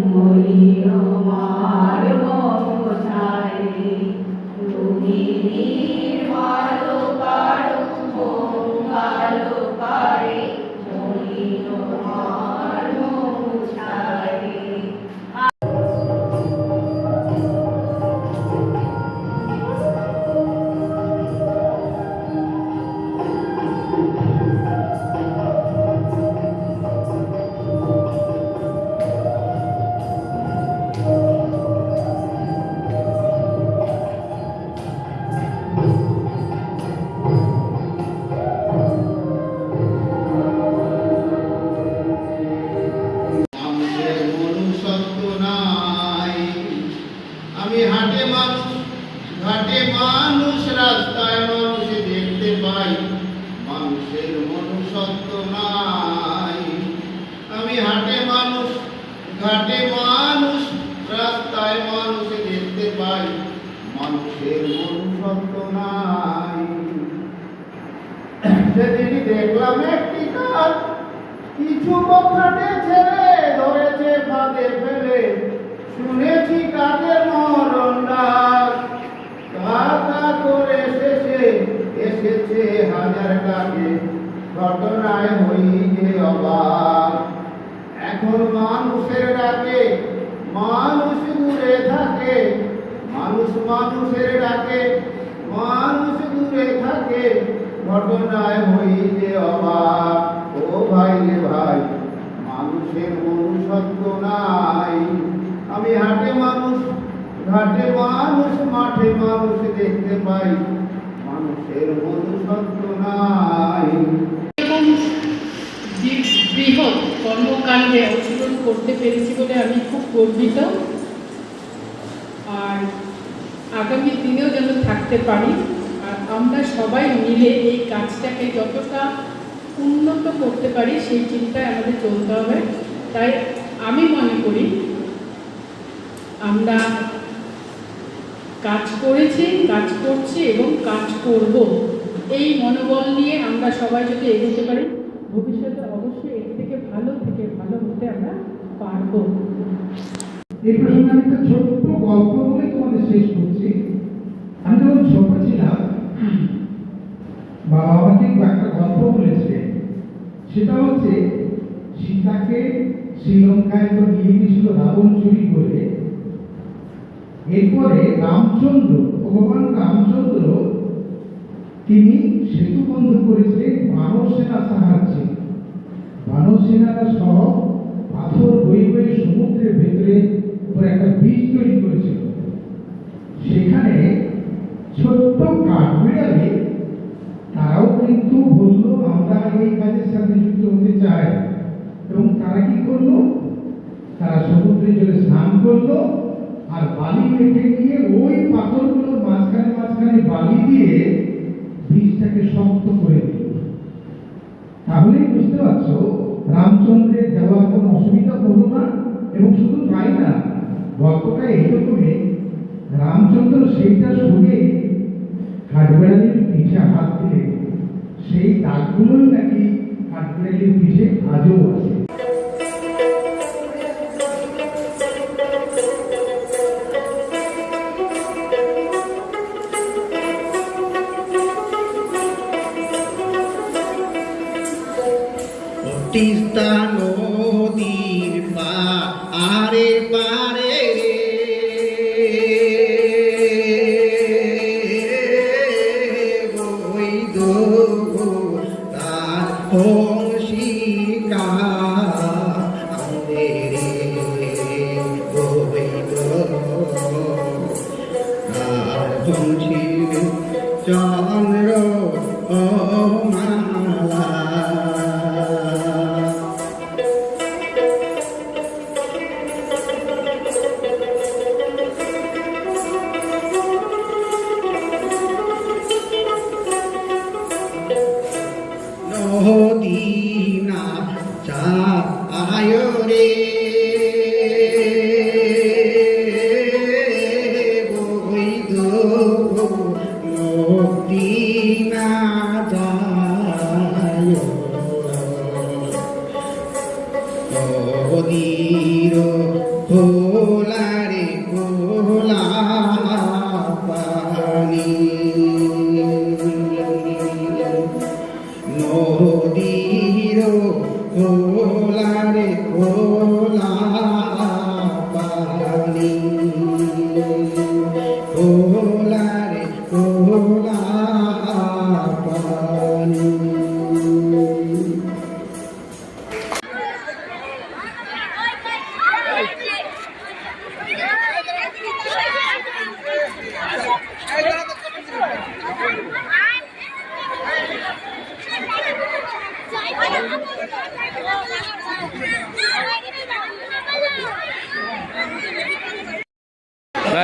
মরিয় মার মোছায়ে তুমি নির্মল ঘাটে মানুষ, রাস্তায় মানুষ দেখতে পাই মানুষের মনুষ্যত্ব নাই। সেদিনই দেখলাম একটি কাজ কিছু বখাটে ছেড়ে ধরেছে ফাঁদে ফেলে। শুনেছি কাকের মরণ ডাক। কাকা করে শেষে এসেছে হাজার কাকে। ঘটনায় হই যে অবাক। এখন মানুষের ডাকে, মানুষ দূরে থাকে। মানুষ মানুষের ডাকে, মানুষ দূরে থাকে। ঘটনায় হই যে অবাক। ও ভাই রে ভাই, মানুষের মনুষ্যত্ব নাই। আমি হাটে মানুষ, ঘাটে মানুষ, মাঠে মানুষ দেখতে পাই। মানুষের মনুষ্যত্ব নাই। করতে পেরেছি বলে আমি খুব গর্বিত। আর আগামী দিনেও যেন থাকতে পারি। আর আমরা সবাই মিলে এই কাজটাকে যতটা উন্নত করতে পারি, সেই চিন্তায় আমাদের চলতে হবে। তাই আমি মনে করি, আমরা কাজ করেছি, কাজ করছি এবং কাজ করব। এই মনোবল নিয়ে আমরা সবাই যদি এগোতে পারি, ভবিষ্যতে অবশ্যই এর থেকে ভালো থেকে হতে আমরা পারব। এই প্রসঙ্গে আমি একটা ছোট্ট গল্প বলে তোমাদের শেষ করছি। আমি যখন ছোট ছিলাম, বাবা আমাকে একটা গল্প বলেছে। সেটা হচ্ছে, সীতাকে শ্রীলঙ্কায় তো নিয়ে গেছিল রাবণ চুরি করে। এরপরে রামচন্দ্র, ভগবান রামচন্দ্র, তিনি সেতু বন্ধ করেছিলেন মানব সেনা সাহায্যে। মানব সেনারা সহ বই বই সমুদ্রের ভেতরে উপরে একটা বীজ তৈরি করেছিল। সেখানে ছোট্ট কাঠবিড়ালি তারাও কিন্তু বলল, আমরা এই কাজের সাথে যুক্ত হতে চাই। এবং তারা কি করল? তারা সমুদ্রের জলে স্নান করল আর বালি রেখে গিয়ে ওই পাথরগুলোর মাঝখানে মাঝখানে বালি দিয়ে বীজটাকে শক্ত করে দিল। তাহলেই বুঝতে পারছ রামচন্দ্রের যাওয়ার কোনো অসুবিধা হলো না এবং শুধু তাই না গল্পটা এইরকমই রামচন্দ্র সেইটা শুনে কাঠবেড়ালির পিঠে হাত দিলে, সেই দাগগুলোই নাকি কাঠবেড়ালির পিঠে আজও আছে। তিস্তা নদীর পা আরে পারে। বৈধ তার অঙ্গীকার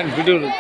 你不就是